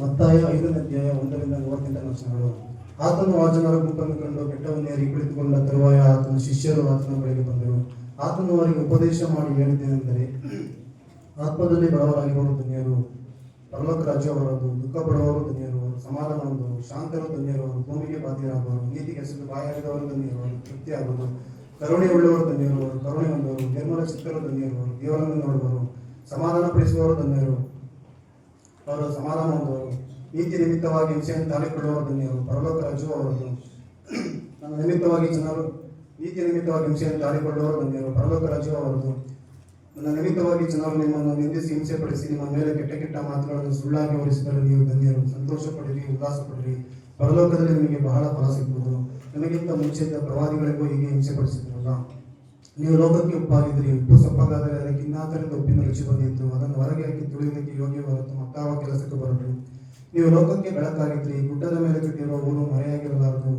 ಮತ್ತಾಯ ಐದನೇ ಅಧ್ಯಾಯ ಒಂದರಿಂದ ಮೂವತ್ತೆಂಟನೇ ವಚನಗಳು. ಆತನು ಆ ಜನರ ಗುಂಪನ್ನು ಕಂಡು ಬೆಟ್ಟವನ್ನೇರಿ ಕುಳಿತುಕೊಂಡ ತರುವಾಯ ಆತನ ಶಿಷ್ಯರು ಆತನ ಬಳಿಗೆ ಬಂದರು. ಆತನು ಅವರಿಗೆ ಉಪದೇಶ ಮಾಡಿ ಹೇಳಿದ್ದೇನೆಂದರೆ, ಆತ್ಮದಲ್ಲಿ ಬಡವರಾಗಿರುವ ಧನ್ಯರು ಪರಲೋಕ ರಾಜ್ಯ ದುಃಖ ಬಡವರು ಧನ್ಯರು ಅವರು ಸಮಾಧಾನ ಹೊಂದುವರು ಶಾಂತರು ಧನ್ಯರು, ಭೂಮಿಗೆ ಬಾಧ್ಯರಾಗುವರು ನೀತಿ ಕೆಲಸದ ಬಾಯಾಗಿದವರು ಧನ್ಯರು ತೃಪ್ತಿ ಆಗುವುದು ಕರುಣೆ ಉಳ್ಳವರು ಧನ್ಯರು ಕರುಣೆ ಹೊಂದವರು ನಿರ್ಮಲ ಚಿತ್ತರು ಧನ್ಯರು, ದೇವರನ್ನು ನೋಡುವರು ಸಮಾಧಾನ ಪಡಿಸುವವರು ಧನ್ಯರು ಅವರು ಸಮಾಧಾನ ಹೊಂದುವರು ನೀತಿ ನಿಮಿತ್ತವಾಗಿ ಹಿಂಸೆಯನ್ನು ತಾಳಿಕೊಳ್ಳುವವರು ಧನ್ಯರು ಪರಲೋಕ ರಜು ಅವರದು ನನ್ನ ನಿಮಿತ್ತವಾಗಿ ಜನರು, ನೀತಿ ನಿಮಿತ್ತವಾಗಿ ಹಿಂಸೆಯನ್ನು ತಾಳಿಕೊಳ್ಳುವವರು ಧನ್ಯರು ಪರಲೋಕ ರಜು ಅವರದು ನನ್ನ ನಿಮಿತ್ತವಾಗಿ ಜನರು ನಿಮ್ಮನ್ನು ನಿಂದಿಸಿ ಹಿಂಸೆ ಪಡಿಸಿ ನಿಮ್ಮ ಮೇಲೆ ಕೆಟ್ಟ ಕೆಟ್ಟ ಮಾತುಗಳನ್ನು ಸುಳ್ಳಾಗಿ ಹೊರಿಸಿದರೆ ನೀವು ಧನ್ಯರು. ಸಂತೋಷ ಪಡಿರಿ ಉಲ್ಲಾಸ ಪಡಿರಿ ಪರಲೋಕದಲ್ಲಿ ನಿಮಗೆ ಬಹಳ ಫಲ ಸಿಗ್ಬೋದು. ನಿಮಗಿಂತ ಮುಂಚೆ ಪ್ರವಾದಿಗಳಿಗೂ ಹೀಗೆ ಹಿಂಸೆ ಪಡಿಸಿದ್ರಲ್ಲ ನೀವು ಲೋಕಕ್ಕೆ ಒಪ್ಪಾಗಿದ್ರಿ ಉಪ್ಪು ಸೊಪ್ಪಾಗಾದರೆ ಅದಕ್ಕೆ ಇನ್ನಾದರಿಂದ ಉಪ್ಪಿನ ರುಚಿ ಬಂದಿತ್ತು. ಅದನ್ನು ಹೊರಗೆ ಹಾಕಿ ತುಳಿಯೋದಕ್ಕೆ ಯೋಗ್ಯ ಮತ್ತಾವ ಕೆಲಸಕ್ಕೆ ಬರಲು. ನೀವು ಲೋಕಕ್ಕೆ ಬೆಳಕಾಗಿದ್ರಿ, ಗುಡ್ಡದ ಮೇಲೆ ಕಟ್ಟಿರುವ ಊರು ಮರೆಯಾಗಿರಲಾರದು.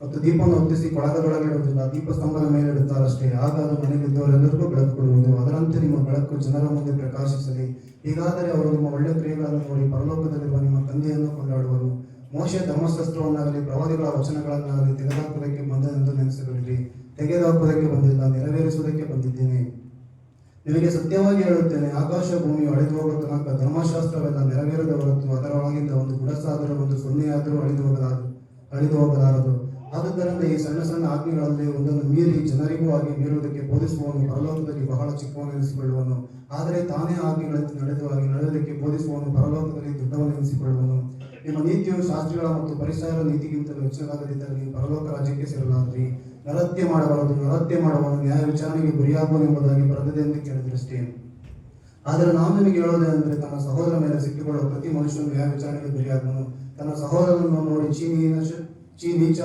ಮತ್ತು ದೀಪವನ್ನು ಹೊತ್ತಿಸಿ ಕೊಳಗದೊಳಗೆ ಇಡುವುದಿಲ್ಲ ದೀಪ ಸ್ತಂಭದ ಮೇಲೆ ಇಡುತ್ತಾರಷ್ಟೇ. ಆಗ ಅದು ಮನೆಗಿದ್ದವರೆಲ್ಲರಿಗೂ ಬೆಳಕು ಕೊಡುವುದು ಅದರಂತೆ ನಿಮ್ಮ ಬೆಳಕು ಜನರ ಮುಂದೆ ಪ್ರಕಾಶಿಸಲಿ. ಹೀಗಾದರೆ ಅವರು ನಿಮ್ಮ ಒಳ್ಳೆಯ ಕ್ರಿಯೆಗಳನ್ನು ನೋಡಿ ಪರಲೋಕದಲ್ಲಿರುವ ನಿಮ್ಮ ತಂದೆಯನ್ನು ಕೊಂಡಾಡುವರು. ಮೋಶೆ ಧರ್ಮಶಾಸ್ತ್ರವನ್ನಾಗಲಿ ಪ್ರವಾದಿಗಳ ವಚನಗಳನ್ನಾಗಲಿ ತೆಗೆದುಹಾಕುವುದಕ್ಕೆ ಬಂದನೆಂದು ನೆನೆಸಬೇಡಿರಿ ತೆಗೆದುಹಾಕುವುದಕ್ಕೆ ಬಂದಿಲ್ಲ, ನೆರವೇರಿಸುವುದಕ್ಕೆ ಬಂದಿದ್ದೇನೆ. ನಿಮಗೆ ಸತ್ಯವಾಗಿ ಹೇಳುತ್ತೇನೆ, ಆಕಾಶ ಭೂಮಿ ಅಳಿದು ಹೋಗುವ ತನಕ ಧರ್ಮಶಾಸ್ತ್ರವೆಲ್ಲ ನೆರವೇರದ ಹೊರತು ಅದರೊಳಗಿಂದ ಒಂದು ಗುಡಸಾದರೂ, ಒಂದು ಸೊನ್ನೆಯಾದರೂ ಅಳಿದು ಹೋಗಲಾರದು ಅಳಿದು ಹೋಗಲಾರದು ಆದುದರಿಂದ ಈ ಸಣ್ಣ ಸಣ್ಣ ಆಜ್ಞೆಗಳಲ್ಲಿ ಒಂದನ್ನು ಮೀರಿ ಜನರಿಗೂ ಆಗಿ ಮೀರುವುದಕ್ಕೆ ಬೋಧಿಸುವವನು ಪರಲೋಕದಲ್ಲಿ ಬಹಳ ಚಿಕ್ಕವನೆನಿಸಿಕೊಳ್ಳುವನು. ಆದರೆ ತಾನೇ ಆಜ್ಞೆಗಳಂತೆ ನಡೆದು ಆಗಿ ನಡೆಯುವುದಕ್ಕೆ ಬೋಧಿಸುವವನು ಪರಲೋಕದಲ್ಲಿ ದೊಡ್ಡವನೆನಿಸಿಕೊಳ್ಳುವನು. ನಿಮ್ಮ ನೀತಿಯು ಶಾಸ್ತ್ರಿಗಳ ಮತ್ತು ಪರಿಸರ ನೀತಿಗಿಂತಲೂ ಹೆಚ್ಚಾಗದಿದ್ದರೆ ನೀವು ಪರಲೋಕ ರಾಜ್ಯಕ್ಕೆ ಸೇರಲಾದ್ರಿ ನರತ್ಯ ಮಾಡಬಾರದು ನರತ್ಯ ಮಾಡಬಾರದು ನ್ಯಾಯ ವಿಚಾರಣೆಗೆ ಗುರಿಯಾಗುವನು ಎಂಬುದಾಗಿ ಬರೆದಿದೆ ಎಂದು ಕೇಳಿದ್ರಷ್ಟೇ ಆದರೆ ನಾನು ನಿಮಗೆ ಹೇಳೋದೇನೆಂದರೆ ತನ್ನ ಸಹೋದರ ಮೇಲೆ ಸಿಕ್ಕಿಕೊಳ್ಳುವ ಪ್ರತಿ ಮನುಷ್ಯನು ನ್ಯಾಯ ವಿಚಾರಣೆಗೆ ಗುರಿಯಾಗುವನು. ತನ್ನ ಸಹೋದರನನ್ನು ನೋಡಿ ಚೀನೀನ ಚೀನಿ ಚೀ ನೀಚ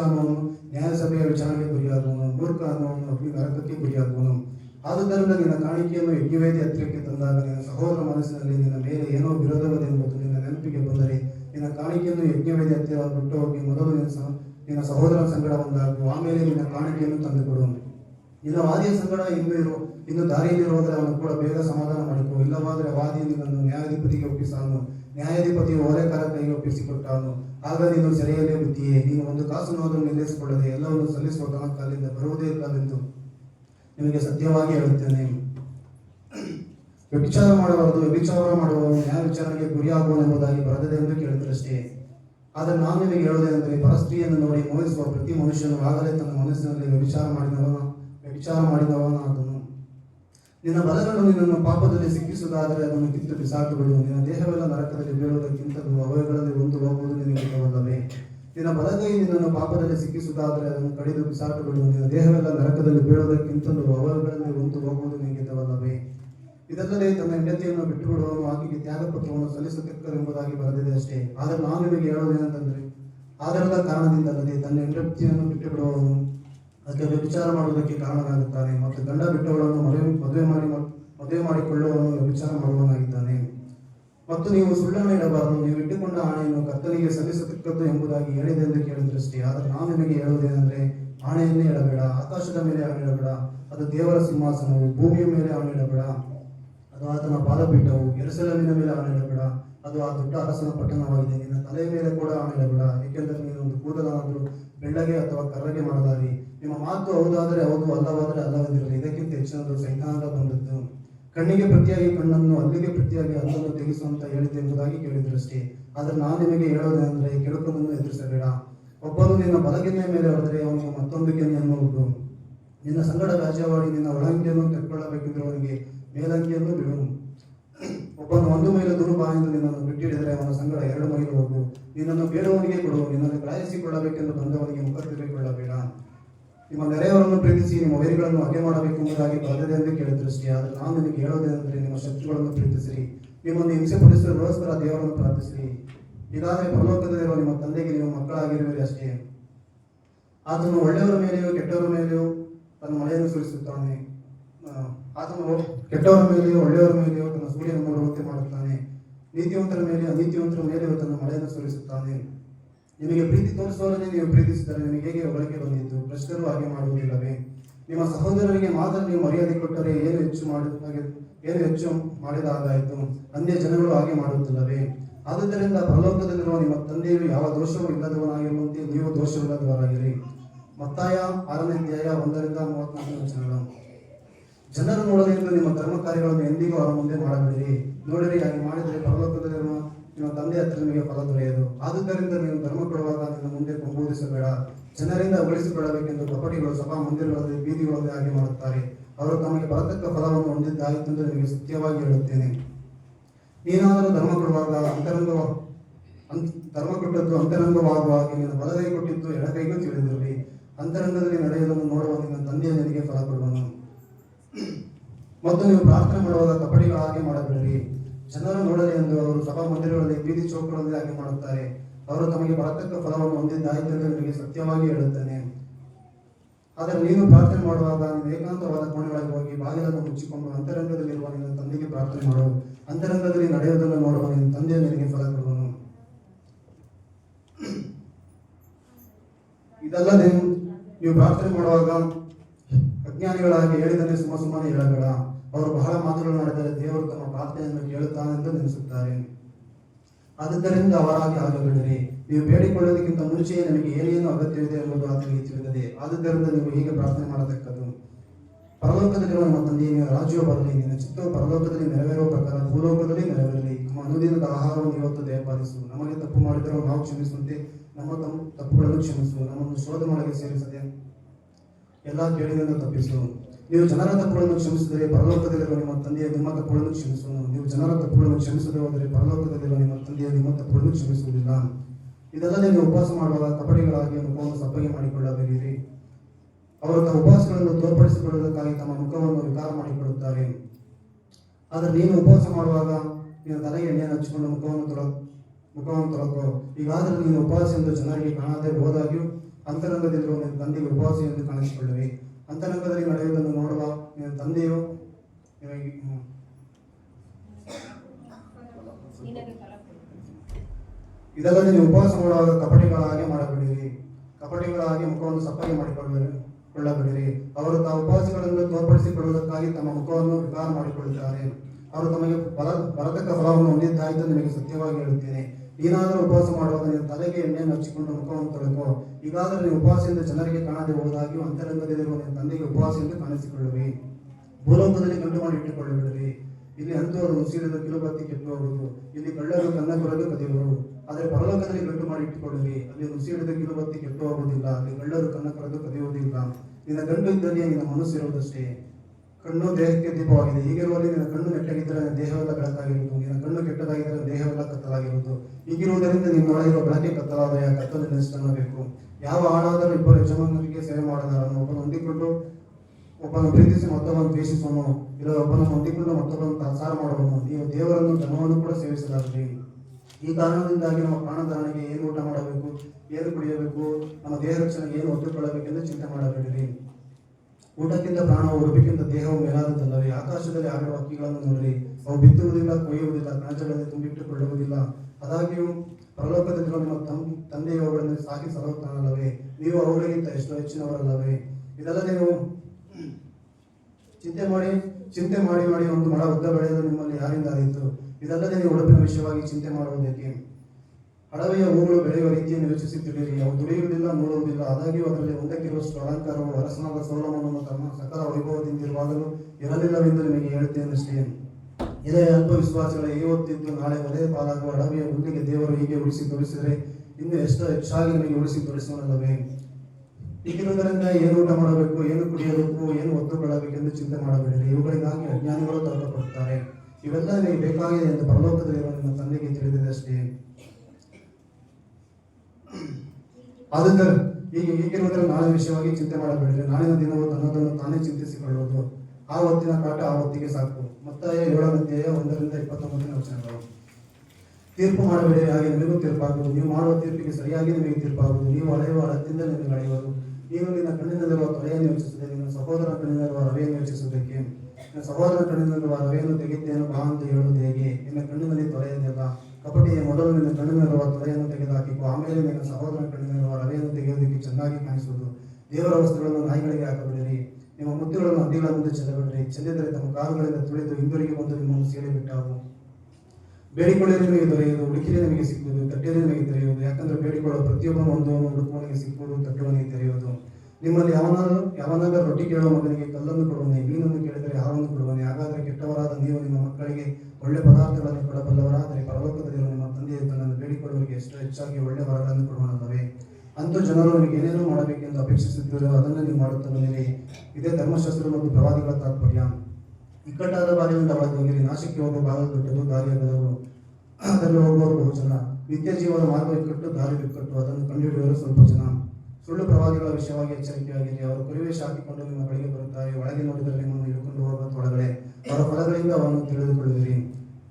ನ್ಯಾಯಸಭೆಯ ವಿಚಾರಣೆಗೆ ಗುರಿಯಾಗುವನು, ಮೂರ್ಖ ಅನ್ನೋನು ಅಗ್ನಿ ನರಕಕ್ಕೆ ಗುರಿಯಾಗುವನು. ಆದುದರಿಂದ ನಿನ್ನ ಕಾಣಿಕೆಯನ್ನು ಯಜ್ಞವೇದಿ ಹತ್ತಿರಕ್ಕೆ ತಂದಾಗ ನಿನ್ನ ಸಹೋದರ ಮನಸ್ಸಿನಲ್ಲಿ ನಿನ್ನ ಮೇಲೆ ಏನೋ ವಿರೋಧವಿದೆ ಎಂಬುದು ನಿನ್ನ ನೆನಪಿಗೆ ಬಂದರೆ ನಿನ್ನ ಕಾಣಿಕೆಯನ್ನು ಯಜ್ಞವೇದಿ ಹತ್ತಿರ ಬಿಟ್ಟು ಹೋಗಿ ಮೊದಲು ನಿನ್ನ ನಿನ್ನ ಸಹೋದರ ಸಂಗಡ ಒಂದಾಗು. ಆಮೇಲೆ ನಿನ್ನ ಕಾಣಿಕೆಯನ್ನು ತಂದುಕೊಡು ಇನ್ನು ವಾದಿಯ ಸಂಗಡ ಇನ್ನು ಇರು, ಇನ್ನು ದಾರಿಯಲ್ಲಿರುವುದರ ಅವನು ಕೂಡ ಬೇಗ ಸಮಾಧಾನ ಮಾಡಿಕೊ. ಇಲ್ಲವಾದರೆ ವಾದಿ ನಿನ್ನನ್ನು ನ್ಯಾಯಾಧಿಪತಿಗೆ ಒಪ್ಪಿಸಾನು. ನ್ಯಾಯಾಧಿಪತಿಯು ಓರೆಕಾರ ಕೈಗೆ ಒಪ್ಪಿಸಿಕೊಟ್ಟಾನು. ಆಗ ನೀನು ಸೆರೆಯಲ್ಲೇ ಬಿದ್ದೀಯೇ ನೀನು ಒಂದು ಕಾಸನ್ನಾದರೂ ನಿಲ್ಲಿಸಿಕೊಳ್ಳದೆ ಎಲ್ಲವನ್ನು ಸಲ್ಲಿಸುವ ತನಕ ಅಲ್ಲಿಂದ ಬರುವುದೇ ಇಲ್ಲವೆಂದು ನಿಮಗೆ ಸತ್ಯವಾಗಿ ಹೇಳುತ್ತೇನೆ. ವ್ಯಭಿಚಾರ ಮಾಡಬಾರದು ವ್ಯಭಿಚಾರ ಮಾಡುವವನು ನ್ಯಾಯ ವಿಚಾರಣೆಗೆ ಗುರಿಯಾಗುವನೆಂಬುದಾಗಿ ಬರೆದಿದೆ ಎಂದು ಕೇಳಿದ್ರಷ್ಟೇ ಆದರೆ ನಾನು ನಿಮಗೆ ಹೇಳುವುದೇನೆಂದರೆ ಪರಸ್ತ್ರೀಯನ್ನು ನೋಡಿ ಮೋಹಿಸುವ ಪ್ರತಿ ಮನುಷ್ಯನು ಆಗಲೇ ತನ್ನ ಮನಸ್ಸಿನಲ್ಲಿ ವ್ಯಭಿಚಾರ ಮಾಡಿದವನ, ವ್ಯಭಿಚಾರ ಅದನ್ನು ನಿನ್ನ ಬಲಗಳನ್ನು ನಿನ್ನನ್ನು ಪಾಪದಲ್ಲಿ ಸಿಕ್ಕಿಸುವುದಾದರೆ ಅದನ್ನು ಕಿತ್ತು ಬಿಸಾಕು ಬಿಡು ನಿನ್ನ ದೇಹವೆಲ್ಲ ನರಕದಲ್ಲಿ ಬೀಳುವುದಕ್ಕಿಂತಲೂ ಅವಯಗಳಲ್ಲಿ ಒಂದು ಹೋಗುವುದು ನಿನಗೆ ಗೊತ್ತವಲ್ಲವೇ ನಿನ್ನ ಬಲಗೈ ನಿನ್ನನ್ನು ಪಾಪದಲ್ಲಿ ಸಿಕ್ಕಿಸುವುದಾದರೆ ಅದನ್ನು ಕಡಿದು ಬಿಸಾಕು ಬಿಡುವ ನಿನ್ನ ದೇಹವೆಲ್ಲ ನರಕದಲ್ಲಿ ಬೀಳುವುದಕ್ಕಿಂತಲೂ ಅವಯಗಳಲ್ಲಿ ಒಂದು ಹೋಗುವುದು ನಿನಗೆ ಇದಲ್ಲದೆ ತನ್ನ ಹೆಂಡತಿಯನ್ನು ಬಿಟ್ಟು ಬಿಡುವವನು ಆಕೆಗೆ ತ್ಯಾಗಪತ್ರವನ್ನು ಸಲ್ಲಿಸತಕ್ಕರೆಂಬುದಾಗಿ ಬರೆದಿದೆ ಅಷ್ಟೇ. ಆದರೆ ನಾನು ನಿಮಗೆ ಹೇಳೋದೇನಂತಂದ್ರೆ ಆಧಾರದ ಕಾರಣದಿಂದಲ್ಲದೆ ತನ್ನ ಹೆಂಡತಿಯನ್ನು ಬಿಟ್ಟು ಬಿಡುವವನು ಅದಕ್ಕೆ ವ್ಯಭಿಚಾರ ಮಾಡುವುದಕ್ಕೆ ಕಾರಣನಾಗುತ್ತಾನೆ ಮತ್ತು ಗಂಡ ಬಿಟ್ಟವಳನ್ನು ಮದುವೆ ಮದುವೆ ಮಾಡಿ, ಮದುವೆ ಮಾಡಿಕೊಳ್ಳುವವನು ವ್ಯಭಿಚಾರ ಮಾಡುವವನಾಗಿದ್ದಾನೆ. ಮತ್ತು ನೀವು ಸುಳ್ಳನ್ನು ಇಡಬಾರದು ನೀವು ಇಟ್ಟುಕೊಂಡ ಆಣೆಯನ್ನು ಕರ್ತನಿಗೆ ಸಲ್ಲಿಸತಕ್ಕದ್ದು ಎಂಬುದಾಗಿ ಹೇಳಿದೆ ಎಂದು ಕೇಳಿದ್ರಷ್ಟೇ ಆದರೆ ನಾನು ನಿಮಗೆ ಹೇಳುವುದೇನೆಂದರೆ ಆಣೆಯನ್ನೇ ಇಡಬೇಡ, ಆಕಾಶದ ಮೇಲೆ ಆಣೆ ಇಡಬೇಡ ಅದು ದೇವರ ಸಿಂಹಾಸನವು ಭೂಮಿಯ ಮೇಲೆ ಆಣೆ ಇಡಬೇಡ ಅದು ಆತನ ಪಾದಪೀಠವು ಎರಸಲಮಿನ ಮೇಲೆ ಆಣಿಡಬೇಡ ಅದು ಆ ದೊಡ್ಡ ಅರಸನ ಪಟ್ಟಣವಾಗಿದೆ. ನಿನ್ನ ತಲೆಯ ಮೇಲೆ ಕೂಡ ಆಣಿಡಬೇಡ ಏಕೆಂದರೆ ನೀನು ಒಂದು ಕೂದಲಾದರೂ ಬೆಳ್ಳಗೆ ಅಥವಾ ಕರ್ರಗೆ ಮಾಡಲಾರಿ ನಿಮ್ಮ ಮಾತು ಹೌದಾದರೆ ಹೌದು, ಅಲ್ಲವಾದರೆ ಅಲ್ಲವೆಂದಿರಲಿ. ಇದಕ್ಕಿಂತ ಹೆಚ್ಚಿನದು ಸೈತಾನದ ಬಂದದ್ದು. ಕಣ್ಣಿಗೆ ಪ್ರತಿಯಾಗಿ ಕಣ್ಣನ್ನು ಅಲ್ಲಿಗೆ ಪ್ರತಿಯಾಗಿ ಅಲ್ಲನ್ನು ತೆಗೆಸು ಅಂತ ಹೇಳಿದೆ ಎಂಬುದಾಗಿ ಕೇಳಿದ್ರಷ್ಟೇ. ಆದರೆ ನಾನು ನಿಮಗೆ ಹೇಳೋದೇನೆಂದರೆ ಕೆಡುಕನನ್ನು ಎದುರಿಸಬೇಡ. ಒಬ್ಬನು ನಿನ್ನ ಬಲಗಿನ ಮೇಲೆ ಹೊಡೆದರೆ ಅವನು ಮತ್ತೊಂದು ಹುಟ್ಟು ನಿನ್ನ ಸಂಗಡ ರಾಜ್ಯವಾಡಿ ನಿನ್ನ ಒಳಂಗಿಯನ್ನು ಅವನಿಗೆ ಮೇಲಂಗಿಯನ್ನು ಬಿಡು. ಒಬ್ಬನು ಒಂದು ಮೈಲು ದೂರ ಬಾಯಿಂದ ನಿನ್ನನ್ನು ಬಿಟ್ಟಿಡಿದರೆ ಅವನ ಸಂಗಡ ಎರಡು ಮೈಲು ಹೋಗು. ನಿನ್ನನ್ನು ಬೇಡವನಿಗೆ ಕೊಡು. ನಿನ್ನನ್ನು ಪ್ರಾಯಿಸಿಕೊಳ್ಳಬೇಕೆಂದು ಬಂದವನಿಗೆ ಮುಖ ತಿರುಗಿಕೊಳ್ಳಬೇಡ ನಿಮ್ಮ ನೆರೆಯವರನ್ನು ಪ್ರೀತಿಸಿ, ನಿಮ್ಮ ವೈರಿಗಳನ್ನು ಹಗೆ ಮಾಡಬೇಕೆಂಬುದಾಗಿ ಬರೆದಿದೆ ಎಂದು ದೃಷ್ಟಿ. ಆದರೆ ನಾನು ನಿಮಗೆ ಹೇಳೋದೇನೆಂದರೆ ನಿಮ್ಮ ಶತ್ರುಗಳನ್ನು ಪ್ರೀತಿಸಿರಿ. ನಿಮ್ಮನ್ನು ಹಿಂಸೆ ಗೋಸ್ಕರ ದೇವರನ್ನು ಪ್ರಾರ್ಥಿಸಿರಿ. ಇದಾದರೆ ಪರಲೋಕದಲ್ಲಿರುವ ನಿಮ್ಮ ತಂದೆಗೆ ನೀವು ಮಕ್ಕಳಾಗಿರುವಿರಿ ಅಷ್ಟೇ. ಆತನು ಒಳ್ಳೆಯವರ ಮೇಲೆಯೋ ಕೆಟ್ಟವರ ಮೇಲೆಯೋ ತನ್ನ ಮಳೆಯನ್ನು ಸುರಿಸುತ್ತಾನೆ. ಆತನು ಕೆಟ್ಟವರ ಮೇಲೆಯೋ ಒಳ್ಳೆಯವರ ಮೇಲೆಯೋ ತನ್ನ ಸೂರ್ಯನ ಮೂಡುವಂತೆ ಮಾಡುತ್ತಾನೆ. ನೀತಿವಂತರ ಮೇಲೆ ಅನೀತಿವಂತರ ಮೇಲೆ ತನ್ನ ಮಳೆಯನ್ನು ಸುರಿಸುತ್ತಾನೆ. ನಿಮಗೆ ಪ್ರೀತಿ ತೋರಿಸುವವರನ್ನೇ ನೀವು ಪ್ರೀತಿಸಿದರೆ ನಿಮಗೆ ಹೇಗೆ ಬಳಕೆ ಬಂದಿದ್ದು? ಭ್ರಷ್ಟರು ಹಾಗೆ ಮಾಡುವುದಿಲ್ಲವೇ? ನಿಮ್ಮ ಸಹೋದರರಿಗೆ ಮಾತ್ರ ನೀವು ಮರ್ಯಾದೆ ಕೊಟ್ಟರೆ ಏನು ಹೆಚ್ಚು ಮಾಡಿದ ಏನು ಹೆಚ್ಚು ಮಾಡಿದ ಹಾಗಾಯಿತು? ಅನ್ಯ ಜನಗಳು ಹಾಗೆ ಮಾಡುತ್ತಿಲ್ಲವೇ? ಆದುದರಿಂದ ಪರಲೋಕದಲ್ಲಿರುವ ನಿಮ್ಮ ತಂದೆಯು ಯಾವ ದೋಷವೂ ಇಲ್ಲದವನಾಗಿರುವಂತೆ ನೀವು ದೋಷವಿಲ್ಲದವರಾಗಿರಿ. ಮತ್ತಾಯ ಆರನೇ ಅಧ್ಯಾಯ ಒಂದರಿಂದ ಮೂವತ್ನಾಲ್ಕು ವಚನಗಳು. ಜನರು ನೋಡಲೆಂದು ನಿಮ್ಮ ಧರ್ಮ ಕಾರ್ಯಗಳನ್ನು ಎಂದಿಗೂ ಅವರ ಮುಂದೆ ಮಾಡಬೇಡಿ. ನೋಡಿರಿ ಹಾಗೆ ಮಾಡಿದರೆ ಪರಲೋಕದಲ್ಲಿರುವ ನಿಮ್ಮ ತಂದೆ ಹತ್ರ ನಿಮಗೆ ಫಲ ದೊರೆಯದು. ಆದುದರಿಂದ ನೀವು ಧರ್ಮ ಕೊಡುವಾಗ ನಿನ್ನ ಮುಂದೆ ಕೊಂಬೂದಿಸಬೇಡ. ಜನರಿಂದ ಉಳಿಸಿಕೊಳ್ಳಬೇಕೆಂದು ಕಪಟಿಗಳು ಸಭಾ ಮಂದಿರಗಳಲ್ಲಿ ಬೀದಿಗಳಲ್ಲಿ ಹಾಗೆ ಮಾಡುತ್ತಾರೆ. ಅವರು ತಮಗೆ ಬರತಕ್ಕ ಫಲವನ್ನು ಹೊಂದಿದ್ದಾಯಿತೆಂದು ನಿಮಗೆ ಸತ್ಯವಾಗಿ ಹೇಳುತ್ತೇನೆ. ನೀನಾದರೂ ಧರ್ಮ ಕೊಡುವಾಗ ಅಂತರಂಗ ಧರ್ಮ ಕೊಟ್ಟದ್ದು ಅಂತರಂಗವಾಗುವ ಹಾಗೆ ಬಲಗೈ ಕೊಟ್ಟಿದ್ದು ಎಡಗೈಗೂ ತಿಳಿದಿರಲಿ. ಅಂತರಂಗದಲ್ಲಿ ನಡೆಯುವುದನ್ನು ನೋಡುವ ನಿನ್ನ ತಂದೆಯ ನಿನಗೆ ಫಲ ಕೊಡುವನು. ಮತ್ತು ನೀವು ಪ್ರಾರ್ಥನೆ ಮಾಡುವಾಗ ಕಪಟಿಗಳ ಹಾಗೆ ಮಾಡಬೇಡಿರಿ ಜನರು ನೋಡಲಿ ಎಂದು ಅವರು ಸಭಾ ಮಂದಿರಗಳಲ್ಲಿ ಬೀದಿ ಚೌಕಗಳಲ್ಲಿ ಹಾಗೆ ಮಾಡುತ್ತಾರೆ. ಅವರು ತಮಗೆ ಬರತಕ್ಕ ಫಲವನ್ನು ಹೊಂದಿದ್ದಾಯಿತೆಂದು ನಿಮಗೆ ಸತ್ಯವಾಗಿ ಹೇಳುತ್ತೇನೆ. ಆದರೆ ನೀನು ಪ್ರಾರ್ಥನೆ ಮಾಡುವಾಗ ನೀನು ಏಕಾಂತವಾದ ಕೋಣೆಗಳಿಗೆ ಹೋಗಿ ಬಾಗಿಲನ್ನು ಮುಚ್ಚಿಕೊಂಡು ಅಂತರಂಗದಲ್ಲಿರುವ ನಿನ್ನ ತಂದೆಗೆ ಪ್ರಾರ್ಥನೆ ಮಾಡು. ಅಂತರಂಗದಲ್ಲಿ ನಡೆಯುವುದನ್ನು ನೋಡುವ ನಿನ್ನ ತಂದೆಯ ನಿನಗೆ ಫಲ ಕೊಡುವನು. ಇದಲ್ಲದೆ ನೀವು ಪ್ರಾರ್ಥನೆ ಮಾಡುವಾಗ ಅಜ್ಞಾನಿಗಳಾಗಿ ಹೇಳಿದರೆ ಸುಮ್ಮ ಸುಮ್ಮನೆ ಹೇಳಬೇಡ. ಅವರು ಬಹಳ ಮಾತುಗಳನ್ನು ಆಡಿದರೆ ದೇವರು ತಮ್ಮ ಪ್ರಾರ್ಥನೆಯನ್ನು ಕೇಳುತ್ತಾನೆಂದು ನೆನೆಸುತ್ತಾರೆ. ಆದ್ದರಿಂದ ಅವರಾಗಿ ಆಗಬೇಡಿರಿ. ನೀವು ಬೇಡಿಕೊಳ್ಳೋದಕ್ಕಿಂತ ಮುಂಚೆಯೇ ನಿಮಗೆ ಏನೇನು ಅಗತ್ಯವಿದೆ ಎಂಬುದು ಆತನಿಗೆ ತಿಳಿದಿದೆ. ಆದ್ದರಿಂದ ನೀವು ಹೀಗೆ ಪ್ರಾರ್ಥನೆ ಮಾಡತಕ್ಕದ್ದು. ಪರಲೋಕದಲ್ಲಿರುವ ನಮ್ಮ ತಂದೆಯ ನೀವು ರಾಜ್ಯವು ಬರಲಿ, ನಿನ್ನ ಚಿತ್ತವು ಪರಲೋಕದಲ್ಲಿ ನೆರವೇರುವ ಪ್ರಕಾರ ಭೂಲೋಕದಲ್ಲಿ ನೆರವೇರಲಿ. ನಮ್ಮ ಅನುದಿನದ ಆಹಾರವನ್ನು ಇವತ್ತು ದಯಪಾಲಿಸು. ನಮಗೆ ತಪ್ಪು ಮಾಡಿದರೂ ನಾವು ಕ್ಷಮಿಸುವಂತೆ, ನಮ್ಮ ತಮ್ಮ ತಪ್ಪುಗಳನ್ನು ಕ್ಷಮಿಸು. ನಮ್ಮನ್ನು ಶೋಧ ಮಾಡಲು ಸೇರಿಸದೆ ಎಲ್ಲ ಕೇಳಿನಿಂದ ತಪ್ಪಿಸು. ನೀವು ಜನರ ತಪ್ಪುಗಳನ್ನು ಕ್ಷಮಿಸಿದರೆ ಪರಲೋಕದಲ್ಲಿರುವ ನಿಮ್ಮ ತಂದೆಯ ನಿಮ್ಮ ತಪ್ಪುಗಳನ್ನು ಕ್ಷಮಿಸುವನು ನೀವು ಜನರ ತಪ್ಪುಗಳನ್ನು ಕ್ಷಮಿಸದೆ ಹೋದರೆ ಪರಲೋಕದಲ್ಲಿರುವ ನಿಮ್ಮ ತಂದೆಯ ನಿಮ್ಮ ತಪ್ಪುಗಳನ್ನು ಕ್ಷಮಿಸುವುದಿಲ್ಲ. ಇದಲ್ಲದೆ ನೀವು ಉಪವಾಸ ಮಾಡುವಾಗ ಕಪಟಿಗಳಾಗಿ ಮುಖವನ್ನು ಸಪ್ಪಗೆ ಮಾಡಿಕೊಳ್ಳಬೇಡಿರಿ. ಅವರು ತಮ್ಮ ಉಪವಾಸಗಳನ್ನು ತೋರ್ಪಡಿಸಿಕೊಳ್ಳುವುದಕ್ಕಾಗಿ ತಮ್ಮ ಮುಖವನ್ನು ವಿಕಾರ ಮಾಡಿಕೊಳ್ಳುತ್ತಾರೆ. ಆದರೆ ನೀನು ಉಪವಾಸ ಮಾಡುವಾಗ ನೀನು ತಲೆಗೆ ಎಣ್ಣೆಯನ್ನು ಹಚ್ಚಿಕೊಂಡು ಮುಖವನ್ನು ತೊಳ, ಮುಖವನ್ನು ತೊಳಕೋ. ಈಗಾದರೂ ನೀನು ಉಪವಾಸ ಎಂದು ಜನರಿಗೆ ಕಾಣದೆ ಹೋದಾಗ್ಯೂ ಅಂತರಂಗದಲ್ಲಿರುವ ನಿನ್ನ ತಂದೆಗೆ ಉಪವಾಸ ಎಂದು ಕಾಣಿಸಿಕೊಳ್ಳುವೆ. ಅಂತರಂಗದಲ್ಲಿ ನಡೆಯುವುದನ್ನು ನೋಡುವ, ನಿನ್ನ ತಂದೆಯು. ನಿನಗೆ ಇದಲ್ಲದೆ ನೀವು ಉಪವಾಸ ಮಾಡುವಾಗ ಕಪಟಿಗಳ ಹಾಗೆ ಮಾಡಬೇಡಿರಿ. ಕಪಟಿಗಳ ಹಾಗೆ ಮುಖವನ್ನು ಸಪ್ಪಗೆ ಮಾಡಿಕೊಳ್ಳಬೇಡಿ ಕೊಳ್ಳಬೇಡಿರಿ. ಅವರು ತಾವು ಉಪವಾಸಗಳನ್ನು ತೋರ್ಪಡಿಸಿಕೊಳ್ಳುವುದಕ್ಕಾಗಿ ತಮ್ಮ ಮುಖವನ್ನು ವಿಕಾರ ಮಾಡಿಕೊಳ್ಳುತ್ತಾರೆ. ಅವರು ತಮಗೆ ಫಲ ಬರತಕ್ಕ ಫಲವನ್ನು ಹೊಂದಿದ್ದಾಯಿತು ನಿಮಗೆ ಸತ್ಯವಾಗಿ ಹೇಳುತ್ತೇನೆ. ನೀನಾದರೂ ಉಪವಾಸ ಮಾಡುವಾಗ ನಿನ್ನ ತಲೆಗೆ ಎಣ್ಣೆಯನ್ನು ಹಚ್ಚಿಕೊಂಡು ಮುಖವನ್ನು ಈಗಾದರೂ ನೀವು ಉಪವಾಸದಿಂದ ಜನರಿಗೆ ಕಾಣದೆ ಹೋದಾಗಿಯೂ ಅಂತರಂಗದಲ್ಲಿರುವ ನಿನ್ನ ತಂದೆಗೆ ಉಪವಾಸ ಎಂದು ಕಾಣಿಸಿಕೊಳ್ಳುವಿ ಭೂಲೋಕದಲ್ಲಿ ಗಂಟು ಮಾಡಿ ಇಟ್ಟುಕೊಳ್ಳಬೇಡಿರಿ. ಇಲ್ಲಿ ಅಂತವರು ಕಿಲುಬತ್ತಿ ಕೆಟ್ಟು ಹೋಗುವುದು ಇಲ್ಲಿ ಕಳ್ಳರು ಕನ್ನ ಕೊರದು ಕದಿಯುವರು ಆದರೆ ಪರಲೋಕದಲ್ಲಿ ಗಂಟು ಮಾಡಿ ಇಟ್ಟುಕೊಳ್ಳಿರಿ. ಅಲ್ಲಿ ಮುಸಿರಿದ ಕಿಲುಬತ್ತಿ ಕೆಟ್ಟು ಹೋಗುವುದಿಲ್ಲ ಅಲ್ಲಿ ಕಳ್ಳರು ಕನ್ನ ಕೊರದು ಕದಿಯುವುದಿಲ್ಲ ನಿನ್ನ ಗಂಡು ಇದ್ದಲ್ಲಿ ನಿನ್ನ ಮನಸ್ಸು ಇರುವುದಷ್ಟೇ ಕಣ್ಣು ದೇಹಕ್ಕೆ ದೀಪವಾಗಿದೆ. ಹೀಗಿರುವಲ್ಲಿ ನಿನ್ನ ಕಣ್ಣು ನೆಟ್ಟಗಿದ್ದರೆ ನಿನ್ನ ದೇಹವೆಲ್ಲ ಬೆಳಕಾಗಿರುವುದು. ನಿನ್ನ ಕಣ್ಣು ಕೆಟ್ಟದಾಗಿದ್ದರೆ ದೇಹವೆಲ್ಲ ಕತ್ತಲಾಗಿರುವುದು. ಹೀಗಿರುವುದರಿಂದ ನಿನ್ನೊಳಗಿರುವ ಬೆಳಕೆ ಆ ಕತ್ತಲು ನೆನೆಸಿಕೊಳ್ಳಬೇಕು ಯಾವ ಆಳಾದರೂ ಇಬ್ಬರು ಯಜಮಾನರಿಗೆ ಸೇವೆ ಮಾಡಲಾರನು ಒಬ್ಬನು ಹೊಂದಿಕೊಂಡು ಒಬ್ಬನು ಪ್ರೀತಿಸಿ ಮತ್ತೊಬ್ಬನು ದ್ವೇಷಿಸುವನು. ಇಲ್ಲ ಒಬ್ಬನು ಹೊಂದಿಕೊಂಡು ಮತ್ತೊಬ್ಬನು ತಾತ್ಸಾರ ಮಾಡುವನು. ನೀವು ದೇವರನ್ನು ಧನವನ್ನು ಕೂಡ ಸೇವಿಸಲಾಗಲಿ ಈ ಕಾರಣದಿಂದಾಗಿ ನಮ್ಮ ಪ್ರಾಣಧಾರಣೆಗೆ ಏನು ಊಟ ಮಾಡಬೇಕು? ಏನು ಕುಡಿಯಬೇಕು? ನಮ್ಮ ದೇಹ ರಕ್ಷಣೆಗೆ ಏನು ಒತ್ತುಕೊಳ್ಳಬೇಕೆಂದು ಚಿಂತೆ ಮಾಡಬೇಡಿರಿ. ಊಟಕ್ಕಿಂತ ಪ್ರಾಣವು ಉಡುಪಿಗಿಂತ ದೇಹವು ಮೇಲಾದದ್ದಲ್ಲವೇ? ಆಕಾಶದಲ್ಲಿ ಆಡುವ ಹಕ್ಕಿಗಳನ್ನು ನೋಡಿರಿ ಅವು ಬಿತ್ತುವುದಿಲ್ಲ ಕೊಯ್ಯುವುದಿಲ್ಲ, ಕಣಜಗಳಲ್ಲಿ ತುಂಬಿಟ್ಟುಕೊಳ್ಳುವುದಿಲ್ಲ. ಆದಾಗ್ಯೂ ಪರಲೋಕದಲ್ಲಿರುವ ನಿಮ್ಮ ತಮ್ಮ ತಂದೆಯು ಅವುಗಳನ್ನು ಸಾಕಿ ಸಲಹುತ್ತಾನಲ್ಲವೇ ನೀವು ಅವುಗಳಿಗಿಂತ ಎಷ್ಟು ಹೆಚ್ಚಿನವರಲ್ಲವೇ? ಇದಲ್ಲದೆ ನೀವು ಚಿಂತೆ ಮಾಡಿ ಚಿಂತೆ ಮಾಡಿ ಮಾಡಿ ಒಂದು ಮಳ ಉದ್ದ ಬೆಳೆಯಲು ನಿಮ್ಮಲ್ಲಿ ಯಾರಿಂದ ಆದೀತು ಇದಲ್ಲದೆ ನೀವು ಉಡುಪಿನ ವಿಷಯವಾಗಿ ಚಿಂತೆ ಮಾಡುವುದಕ್ಕೆ ಹಡವೆಯ ಹೂಗಳು ಬೆಳೆಯುವ ರೀತಿಯನ್ನು ಯೋಚಿಸುತ್ತಿದ್ದೀರಿ. ಅವು ದುಡಿಯುವುದಿಲ್ಲ, ನೋಡುವುದಿಲ್ಲ. ಆದಾಗ್ಯೂ ಅದರಲ್ಲಿ ಒಂದಕ್ಕಿರುವಷ್ಟು ಅಲಂಕಾರವು ಅರಸನಾದ ಸೋಲಮನನ್ನು ತಮ್ಮ ಸಕಲ ವೈಭವದಿಂದಿರುವಾಗಲೂ ಇರಲಿಲ್ಲವೆಂದು ನಿಮಗೆ ಹೇಳುತ್ತೇನಷ್ಟೇ ಇದೇ ಅಲ್ಪ ವಿಶ್ವಾಸಗಳ ಈ ಹೊತ್ತಿದ್ದು ನಾಳೆ ಒಲೆ ಪಾಲಾಗುವ ಅಡವಿಯ ಹುಲ್ಲಿಗೆ ದೇವರು ಹೀಗೆ ಉಳಿಸಿ ತೋರಿಸಿದರೆ ಇನ್ನು ಎಷ್ಟು ಹೆಚ್ಚಾಗಿ ನಿಮಗೆ ಉಳಿಸಿ ತೋರಿಸುವಲ್ಲವೇ ಹೀಗಿರುವುದರಿಂದ ಏನು ಊಟ ಮಾಡಬೇಕು, ಏನು ಕುಡಿಯಬೇಕು, ಏನು ಒತ್ತುಕೊಳ್ಳಬೇಕೆಂದು ಚಿಂತೆ ಮಾಡಬೇಡಿರಿ. ಇವುಗಳಿಗಾಗಿ ಅಜ್ಞಾನಿಗಳು ತರಲ್ಪಡುತ್ತಾರೆ ಇವೆಲ್ಲ ನಿಮಗೆ ಬೇಕಾಗಿದೆ ಎಂದು ಪರಲೋಕದಲ್ಲಿರುವ ನಿಮ್ಮ ತಂದೆಗೆ ತಿಳಿದಿದೆ ಅಷ್ಟೇ. ಆದ್ದರಿಂದ ಈಗ ಹೀಗಿರುವುದರಿಂದ ನಾಳೆ ವಿಷಯವಾಗಿ ಚಿಂತೆ ಮಾಡಬೇಡಿ ನಾಳಿನ ದಿನವು ತನ್ನದನ್ನು ತಾನೇ ಚಿಂತಿಸಿಕೊಳ್ಳುವುದು. ಆ ಹೊತ್ತಿನ ಕಾಟ ಆ ಹೊತ್ತಿಗೆ ಸಾಕು. ಮತ್ತಾಯ ಏಳನೇ ಒಂದರಿಂದ ಇಪ್ಪತ್ತೊಂಬತ್ತನೇ ವಚನಗಳು. ತೀರ್ಪು ಮಾಡಬೇಡಿ ಹಾಗೆ ನಿಮಗೂ ತೀರ್ಪಾಗುವುದು. ನೀವು ಮಾಡುವ ತೀರ್ಪಿಗೆ ಸರಿಯಾಗಿ ನಿಮಗೆ ತೀರ್ಪಾಗುವುದು. ನೀವು ಅಳೆಯುವ ಅಳತೆಯಿಂದ ನಿಮಗೆ ಅಳೆಯುವುದು. ನೀನು ನಿನ್ನ ಕಣ್ಣಿನಲ್ಲಿರುವ ತೊಲೆಯನ್ನು ಯೋಚಿಸದೆ ನಿನ್ನ ಸಹೋದರ ಕಣ್ಣಿನಲ್ಲಿರುವ ರವೆಯನ್ನು ಯೋಚಿಸುವುದಕ್ಕೆ. ನಿನ್ನ ಸಹೋದರ ಕಣ್ಣಿನಲ್ಲಿರುವ ರವೆಯನ್ನು ತೆಗೆದ್ದೇನು ಬಾ ಅಂತ ಹೇಳುವುದು ಹೇಗೆ? ನಿನ್ನ ಕಣ್ಣಿನಲ್ಲಿ ತೊಳೆಯದಿಲ್ಲ ಕಪಟಿಯ ಮೊದಲು ನಿನ್ನ ಕಣ್ಣಿನಲ್ಲಿರುವ ತೊಲೆಯನ್ನು ತೆಗೆದುಹಾಕಿಕೊ, ಆಮೇಲೆ ನಿನ್ನ ಸಹೋದರ ಕಣ್ಣಿನಲ್ಲಿರುವ ರವೆಯನ್ನು ತೆಗೆಯುವುದಕ್ಕೆ ಚೆನ್ನಾಗಿ ಕಾಣಿಸುವುದು. ದೇವರ ವಸ್ತುಗಳನ್ನು ನಾಯಿಗಳಿಗೆ ಹಾಕಬಿಡಿರಿ. ನಿಮ್ಮ ಮುತ್ತುಗಳನ್ನು ಹಂದಿಗಳ ಮುಂದೆ ಚೆಲ್ಲಬಿಡ್ರಿ ಚೆಲ್ಲಿದರೆ ತಮ್ಮ ಕಾಲುಗಳಿಂದ ತುಳಿದು ಹಿಂದಿರುಗಿ ಬಂದು ನಿಮ್ಮನ್ನು ಸೇರಿಬಿಟ್ಟಾವು ಬೇಡಿಕೊಳ್ಳಿ ನಿಮಗೆ ದೊರೆಯುವುದು ಹುಡುಕಿರಿ ನಿಮಗೆ ಸಿಕ್ಕುವುದು ತಟ್ಟೆಯಲ್ಲಿ ನಿಮಗೆ ತೆರೆಯುವುದು. ಯಾಕಂದ್ರೆ ಬೇಡಿಕೊಳ್ಳೋ ಪ್ರತಿಯೊಬ್ಬನು ಒಂದು ಹುಡುಕುವನಿಗೆ ಸಿಕ್ಕುವುದು ತಟ್ಟುವನಿಗೆ ತೆರೆಯುವುದು. ನಿಮ್ಮಲ್ಲಿ ಯಾವನಾದರೂ ಯಾವನಾದರೂ ರೊಟ್ಟಿ ಕೇಳುವ ಮಗನಿಗೆ ಕಲ್ಲನ್ನು ಕೊಡುವನೇ, ಮೀನನ್ನು ಕೇಳಿದರೆ ಹಾವನ್ನು ಕೊಡುವನೇ, ಹಾಗಾದರೆ ಕೆಟ್ಟವರಾದ ನೀವು ನಿಮ್ಮ ಮಕ್ಕಳಿಗೆ ಒಳ್ಳೆ ಪದಾರ್ಥಗಳನ್ನು ಕೊಡಬಲ್ಲವರಾದರೆ ಪರಲೋಕದಲ್ಲಿರುವ ನಿಮ್ಮ ತಂದೆಯ ತನ್ನನ್ನು ಬೇಡಿಕೊಳ್ಳುವವರಿಗೆ ಎಷ್ಟು ಹೆಚ್ಚಾಗಿ ಒಳ್ಳೆ ವರಗಳನ್ನು ಕೊಡುವನಲ್ಲವೇ? ಅಂತೂ ಜನರು ನಿಮಗೆ ಏನೇನು ಮಾಡಬೇಕೆಂದು ಅಪೇಕ್ಷಿಸುತ್ತಿರೋ ಅದನ್ನು ನೀವು ಮಾಡುತ್ತಾ ಬಂದಿರಿ. ಇದೇ ಧರ್ಮಶಾಸ್ತ್ರ ಮತ್ತು ಪ್ರವಾದಿಗಳ ತಾತ್ಪರ್ಯ. ಇಕ್ಕಟ್ಟಾದ ಬಾರಿಯಿಂದ ಒಳಗೆ ಹೋಗಿರಿ. ನಾಶಕ್ಕೆ ಹೋಗುವ ಬಾಲ ದೊಡ್ಡದು ದಾರಿಯ ಬದಲು ಅದರಲ್ಲಿ ಹೋಗುವವರು ಬಹು ಜನ ನಿತ್ಯ ಜೀವನ ಮಾರ್ಗ ಇಕ್ಕಟ್ಟು ದಾರಿ ಬಿಕ್ಕಟ್ಟು ಅದನ್ನು ಕಂಡುಹಿಡಿಯಲು ಸ್ವಲ್ಪ ಜನ. ಸುಳ್ಳು ಪ್ರವಾದಿಗಳ ವಿಷಯವಾಗಿ ಎಚ್ಚರಿಕೆಯಾಗಿರಿ ಅವರು ಕುರಿವೇಶ ಹಾಕಿಕೊಂಡು ನಿಮ್ಮ ಬಳಿಗೆ ಬರುತ್ತಾರೆ. ಒಳಗೆ ನೋಡಿದರೆ ನಿಮ್ಮನ್ನು ಹಿಡ್ಕೊಂಡು ಹೋಗುವ ತೊಡಗಡೆ ಅವರ ಫಲಗಳಿಂದ ಅವರನ್ನು ತಿಳಿದುಕೊಳ್ಳುವಿರಿ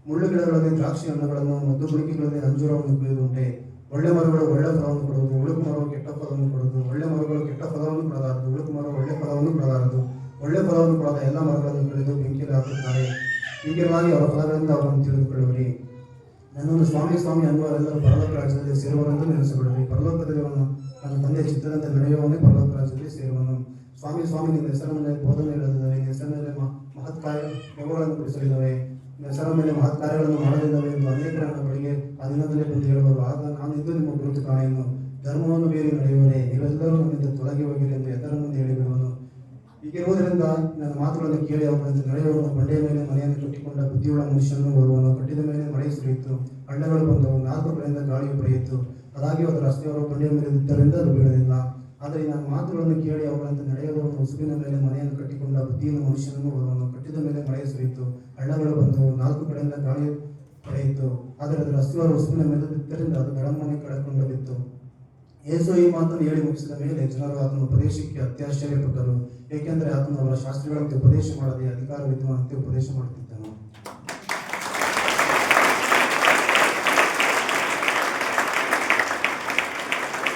ಮುಳ್ಳು ಗಿಡಗಳಲ್ಲಿ ದ್ರಾಕ್ಷಿ ಹಣ್ಣುಗಳನ್ನು, ಮದ್ದು ಗುಳಿಕೆಗಳಲ್ಲಿ ಅಂಜೂರವನ್ನು ಕುಯ್ಯುವುದುಂಟೆ ಒಳ್ಳೆ ಮರಗಳು ಒಳ್ಳೆ ಫಲವನ್ನು ಕೊಡುವುದು, ಉಳುಕು ಮರವು ಕೆಟ್ಟ ಫಲವನ್ನು ಕೊಡುವುದು. ಒಳ್ಳೆ ಮರಗಳು ಕೆಟ್ಟ ಫಲವನ್ನು ಕೊಡಲಾರದು, ಉಳುಕು ಮರ ಒಳ್ಳೆ ಫಲವನ್ನು ಕೊಡಲಾರದು. ಒಳ್ಳೆ ಫಲವನ್ನು ಕೊಡದ ಎಲ್ಲ ಮರಗಳನ್ನು ಕಡಿದು ಬೆಂಕಿಯಲ್ಲಿ ಹಾಕುತ್ತಾರೆ. ಹೀಗಿರುವಾಗಿ ಅವರ ಫಲಗಳಿಂದ ಅವರನ್ನು ತಿಳಿದುಕೊಳ್ಳುವಿರಿ ನನ್ನನ್ನು ಸ್ವಾಮಿ ಸ್ವಾಮಿ ಅನ್ನುವರೆಲ್ಲರೂ ಪರಲೋಕ ರಾಜ್ಯದಲ್ಲಿ ಸೇರುವರೆಂದು ನೆನೆಸಿಕೊಳ್ಳಿರಿ. ಪರಲೋಕದಲ್ಲಿ ಅವನು ನನ್ನ ತಂದೆ ಚಿತ್ರದಂತೆ ನಡೆಯುವವನೇ ಪರಲೋಕ ರಾಜ್ಯದಲ್ಲಿ ಸೇರುವನು. ಸ್ವಾಮಿ ಸ್ವಾಮಿ, ನಿನ್ನ ಹೆಸರ ಮೇಲೆ ಬೋಧನೆ ಇಡಲಿದ್ದಾವೆ ನಿನ್ನ ಹೆಸರ ಮೇಲೆ ಮಹತ್ ಕಾರ್ಯ ಯೋಗಗಳನ್ನು ಕೊಡಿಸಲಿದ್ದಾವೆ ನಿನ್ನ ಹೆಸರ ಮೇಲೆ ಮಹತ್ ಕಾರ್ಯಗಳನ್ನು ಮಾಡಲಿದ್ದಾವೆ ಎಂದು ಅನೇಕ ನನ್ನ ಬಳಿಗೆ ಆ ದಿನದಲ್ಲಿ ಬಂದು ಹೇಳುವರು. ಆಗ ನಾನು ನಿಮ್ಮ ಗುರುತು ಕಾಣೆಯನ್ನು ಧರ್ಮವನ್ನು ಬೇರೆ ನಡೆಯುವರೆ ನೀವೆಲ್ಲರೂ ನನ್ನಿಂದ ತೊಲಗಿ ಹೋಗಿರಿ ಎಂದು ಎದರ ಮುಂದೆ ಹೇಳಿಬಿಡುವನು. ಹೀಗಿರುವುದರಿಂದ ನನ್ನ ಮಾತುಗಳನ್ನು ಕೇಳಿ ಅವರು ನಡೆಯುವವನು ಬಂಡೆಯ ಮೇಲೆ ಮನೆಯನ್ನು ಕಟ್ಟಿಕೊಂಡ ಬುದ್ಧಿಯುಳ್ಳ ಮನುಷ್ಯನನ್ನು ಬರುವನು ಕಟ್ಟಿದ ಮೇಲೆ ಮಳೆ ಸುರಿಯಿತು. ಹಳ್ಳಗಳು ಬಂದವು, ನಾಲ್ಕು ಕಡೆಯಿಂದ ಗಾಳಿಯು ಬೆಳೆಯಿತು ಅದಾಗಿ ಅದರ ರಸ್ತೆಯವರು ಬಂಡೆಯ ಮೇಲೆ ಇದ್ದರಿಂದ ಅದು ಬೀಳಲಿಲ್ಲ. ಆದರೆ ನನ್ನ ಮಾತುಗಳನ್ನು ಕೇಳಿ ಅವುಗಳಂತೆ ನಡೆಯುವವನು ಉಸುಬಿನ ಮೇಲೆ ಮನೆಯನ್ನು ಕಟ್ಟಿಕೊಂಡ ಬುದ್ಧಿಯುಳ್ಳ ಮನುಷ್ಯನನ್ನು ಬರುವನು ಕಟ್ಟಿದ ಮೇಲೆ ಮಳೆ ಸುರಿಯಿತು. ಹಳ್ಳಗಳು ಬಂದವು, ನಾಲ್ಕು ಕಡೆಯಿಂದ ಗಾಳಿ ಪಡೆಯಿತು ಆದರೆ ಅದರ ರಸ್ತೆಯವರು ಉಸುಬಿನ ಮೇಲೆ ಬಿದ್ದರಿಂದ ಅದು ಗಡಮನೆ ಕಳೆದುಕೊಂಡು ಬಿತ್ತು. ಯೇಸು ಈ ಮಾತನ್ನು ಹೇಳಿ ಮುಗಿಸಿದ ಮೇಲೆ ಜನರು ಆತನ ಉಪದೇಶಕ್ಕೆ ಅತ್ಯಾಶ್ಚರ್ಯಪಟ್ಟರು. ಏಕೆಂದರೆ ಆತನು ಅವರ ಶಾಸ್ತ್ರಗಳಂತೆ ಉಪದೇಶ ಮಾಡದೆ ಅಧಿಕಾರವಿದ್ದಂತೆ ಉಪದೇಶ ಮಾಡುತ್ತಿದ್ದರು